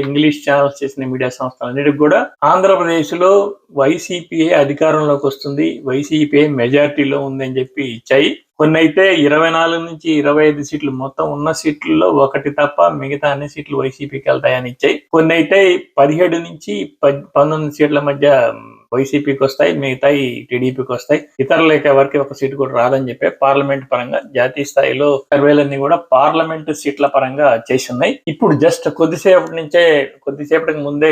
English channels చేసిన media సంస్థలన్నిటికి కూడా ఆంధ్రప్రదేశ్లో వైసీపీఏ అధికారంలోకి వస్తుంది. వైసీపీఏ మెజారిటీలో ఉందని చెప్పి ఇచ్చాయి. కొన్ని అయితే ఇరవై నాలుగు నుంచి ఇరవై ఐదు సీట్లు మొత్తం ఉన్న సీట్లలో ఒకటి తప్ప మిగతా అన్ని సీట్లు వైసీపీకి వెళ్తాయని ఇచ్చాయి కొన్ని అయితే పదిహేడు నుంచి పద్- పంతొమ్మిది సీట్ల మధ్య వైసీపీకి వస్తాయి మిగతాయి టీడీపీకి వస్తాయి. ఇతరులకి ఎవరికి ఒక సీటు కూడా రాదని చెప్పి పార్లమెంట్ పరంగా జాతీయ స్థాయిలో సర్వేలన్నీ కూడా పార్లమెంట్ సీట్ల పరంగా చేసి ఉన్నాయి. ఇప్పుడు జస్ట్ కొద్దిసేపటి నుంచే కొద్దిసేపటికి ముందే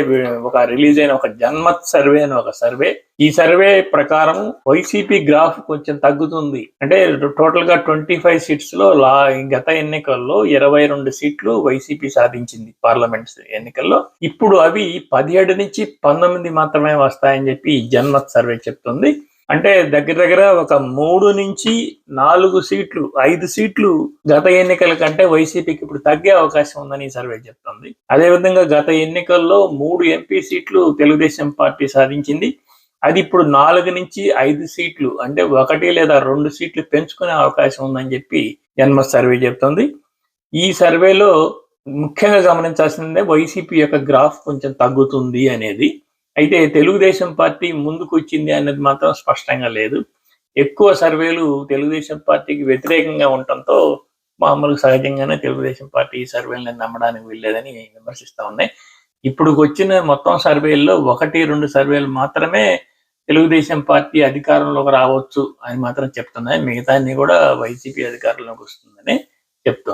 ఒక రిలీజ్ అయిన ఒక జన్మత్ సర్వే అని ఒక సర్వే. ఈ సర్వే ప్రకారం వైసీపీ గ్రాఫ్ కొంచెం తగ్గుతుంది. అంటే టోటల్గా ట్వంటీ ఫైవ్ సీట్స్లో లా గత ఎన్నికల్లో ఇరవై రెండు సీట్లు వైసీపీ సాధించింది పార్లమెంట్ ఎన్నికల్లో. ఇప్పుడు అవి పదిహేడు నుంచి పంతొమ్మిది మాత్రమే వస్తాయని చెప్పి చెప్పి జన్మత్ సర్వే చెప్తుంది. అంటే దగ్గర దగ్గర ఒక మూడు నుంచి నాలుగు సీట్లు ఐదు సీట్లు గత ఎన్నికల కంటే వైసీపీకి ఇప్పుడు తగ్గే అవకాశం ఉందని సర్వే చెప్తుంది. అదేవిధంగా గత ఎన్నికల్లో మూడు ఎంపీ సీట్లు తెలుగుదేశం పార్టీ సాధించింది. అది ఇప్పుడు నాలుగు నుంచి ఐదు సీట్లు అంటే ఒకటి లేదా రెండు సీట్లు పెంచుకునే అవకాశం ఉందని చెప్పి జన్మ సర్వే చెప్తుంది. ఈ సర్వేలో ముఖ్యంగా గమనించాల్సిందే వైసీపీ యొక్క గ్రాఫ్ కొంచెం తగ్గుతుంది అనేది. అయితే తెలుగుదేశం పార్టీ ముందుకు వచ్చింది అనేది మాత్రం స్పష్టంగా లేదు. ఎక్కువ సర్వేలు తెలుగుదేశం పార్టీకి వ్యతిరేకంగా ఉండటంతో మామూలుగా సహజంగానే తెలుగుదేశం పార్టీ ఈ సర్వేలను నమ్మడానికి వెళ్ళేదని విమర్శిస్తూ ఉన్నాయి. ఇప్పుడు వచ్చిన మొత్తం సర్వేల్లో ఒకటి రెండు సర్వేలు మాత్రమే తెలుగుదేశం పార్టీ అధికారంలోకి రావచ్చు అని మాత్రం చెప్తున్నాయి. మిగతాన్ని కూడా వైసీపీ అధికారంలోకి వస్తుందని చెప్తుంది.